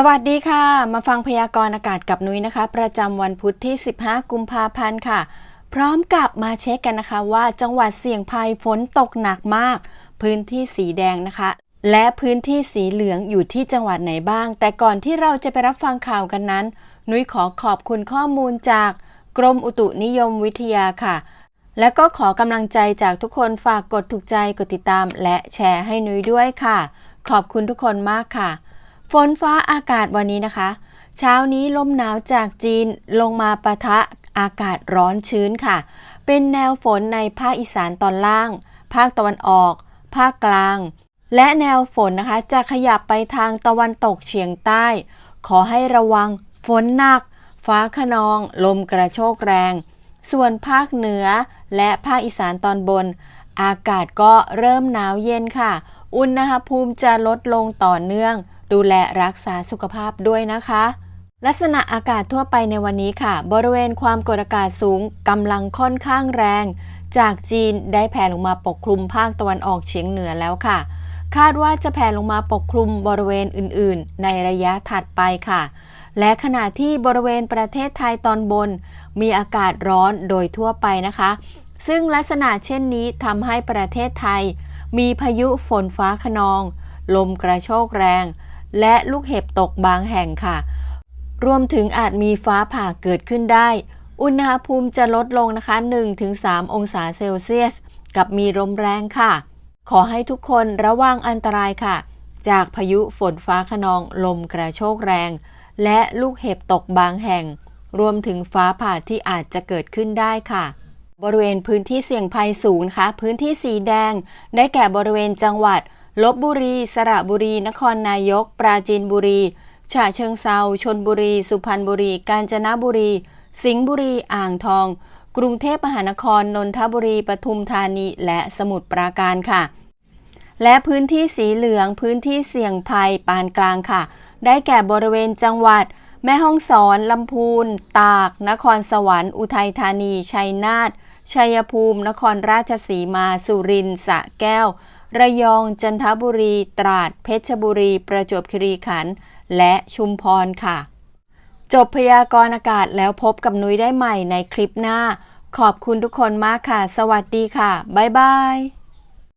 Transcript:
สวัสดีค่ะ มาฟังพยากรณ์อากาศกับนุ้ยนะคะ ประจำวันพุธที่ 15 กุมภาพันธ์ค่ะ พร้อมกับมาเช็คกันนะคะว่าจังหวัดเสี่ยงภัยฝนตกหนักมาก พื้นที่สีแดงนะคะ และพื้นที่สีเหลืองอยู่ที่จังหวัดไหนบ้าง แต่ก่อนที่เราจะไปรับฟังข่าวกันนั้น นุ้ยขอขอบคุณข้อมูลจากกรมอุตุนิยมวิทยาค่ะ และก็ขอกำลังใจจากทุกคนฝากกดถูกใจกดติดตาม และแชร์ให้นุ้ยด้วยค่ะ ขอบคุณทุกคนมากค่ะ ฝนฟ้าอากาศวันนี้นะคะ เช้านี้ลมหนาวจากจีนลงมาปะทะอากาศร้อนชื้นค่ะ เป็นแนวฝนในภาคอีสานตอนล่าง ภาคตะวันออก ภาคกลาง และแนวฝนนะคะ จะขยับไปทางตะวันตกเฉียงใต้ ขอให้ระวังฝนหนัก ฟ้าขนอง ลมกระโชกแรง ส่วนภาคเหนือและภาคอีสานตอนบน อากาศก็เริ่มหนาวเย็นค่ะ อุณหภูมิจะลดลงต่อเนื่อง ดูแลรักษาสุขภาพด้วยนะคะ ลักษณะอากาศทั่วไปในวันนี้ค่ะ บริเวณความกดอากาศสูงกำลังค่อนข้างแรง จากจีนได้แผ่ลงมาปกคลุมภาคตะวันออกเฉียงเหนือแล้วค่ะ คาดว่าจะแผ่ลงมาปกคลุมบริเวณอื่น ๆ ในระยะถัดไปค่ะและขณะที่บริเวณประเทศไทยตอนบน มีอากาศร้อนโดยทั่วไปนะคะ ซึ่งลักษณะเช่นนี้ทำให้ประเทศไทย มีพายุฝนฟ้าขนอง ลมกระโชกแรง และลูกเห็บตกบางแห่งค่ะ รวมถึงอาจมีฟ้าผ่าเกิดขึ้นได้ อุณหภูมิจะลดลงนะคะ 1-3 องศาเซลเซียส กับมีลมแรงค่ะ ขอให้ทุกคนระวังอันตรายค่ะ จากพายุฝนฟ้าขนองลมกระโชกแรง และลูกเห็บตกบางแห่ง รวมถึงฟ้าผ่าที่อาจจะเกิดขึ้นได้ค่ะบริเวณพื้นที่เสี่ยงภัยสูงนะคะ พื้นที่สีแดง ได้แก่บริเวณจังหวัด ลบบุรี สระบุรี นครนายก ปราจีนบุรี ฉะเชิงเซาชนบุรี สุพรรณบุรี กาญจนบุรี สิงห์บุรี อ่างทอง กรุงเทพมหานคร นนทบุรี ปทุมธานี และสมุทรปราการค่ะ และพื้นที่สีเหลือง พื้นที่เสี่ยงภัยปานกลางค่ะ ได้แก่บริเวณจังหวัด แม่ฮ่องสอน ลำพูน ตาก นครสวรรค์ อุทัยธานี ชัยนาท ชัยภูมิ นครราชสีมา สุรินทร์สระแก้ว ระยอง จันทบุรี ตราด เพชรบุรี ประจวบคีรีขันธ์ และชุมพรค่ะ จบพยากรณ์อากาศแล้วพบกับนุ้ยได้ใหม่ในคลิปหน้า ขอบคุณทุกคนมากค่ะ สวัสดีค่ะ บ๊ายบาย